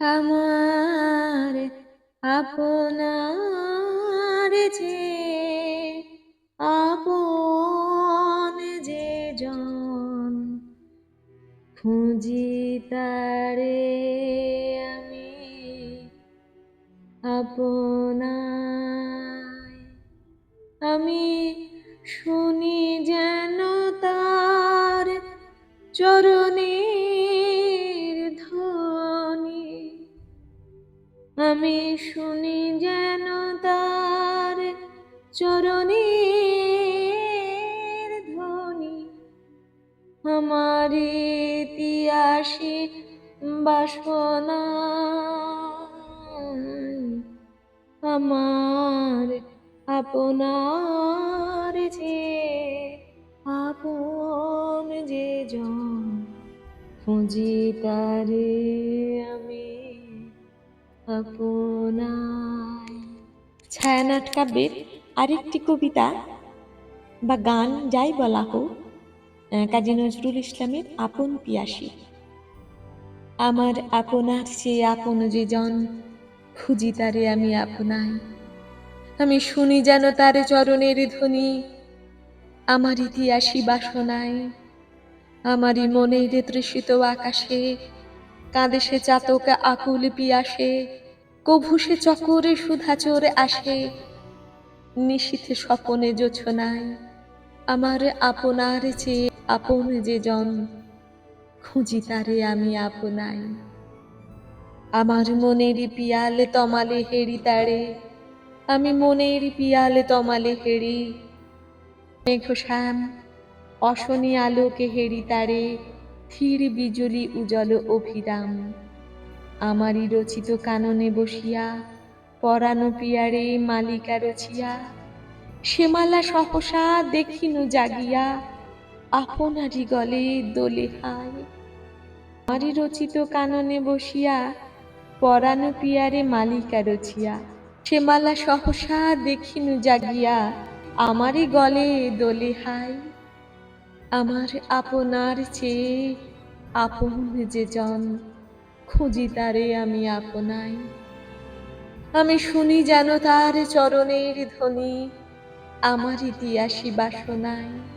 আমার আপনার যে তারে আমি আপনায় আমি শুনি যেন তার চরণের ধ্বনি। আমি শুনি যেন তার চরণের ধ্বনি। আমার ইতিহাসে বাসনা আমার আপনার যে আপন যে জন, খুঁজি তারে আমি আপনায় ছায়ানাট কাব্যের আরেকটি কবিতা বা গান, যাই বলা হোক কাজী নজরুল ইসলামের আপন পিয়াসী। আমার আপনার চেয়ে আপন যে জন খুঁজি তারে আমি আপনাই। আমি শুনি যেন তার চরণের ধ্বনি, আমার ইতিহাসী বাসনায়। আমারই মনের তৃষিত আকাশে কাঁদে সে চাতক আকুল পিয়াসে, কভু সে চকরে সুধা চোরে আসে। নিশীথে স্বপনে জোছনায়, আমার আপনার চেয়ে আপন যে জন খুঁজি তারে আমি আপনাই। আমার মনের পিয়ালে তমালে হেরি তারে, আমি মনের পিয়ালে তমালে হেরি মেঘ শ্যাম, অশনি আলোকে হেরি তারে, থির বিজলি উজ্জ্বল অভিরাম। আমারই রচিত কাননে বসিয়া, পরানো পিয়ারে মালিকা রচিয়া শ্যামালা সহসা দেখিনু জাগিয়া আপনারি গলে দোলে হায়। আমারই রচিত কাননে বসিয়া, পরানো পিয়ারে মালিকা রচিয়া। শ্যামালা সহসা দেখিনু জাগিয়া আমারই গলে দোলে হায়। আমার আপনার চেয়ে আপন যে জন, খুঁজি তারে আমি আপনাই। আমি শুনি যেন তার চরণের ধ্বনি আমার ইতিহাসী বাসনায়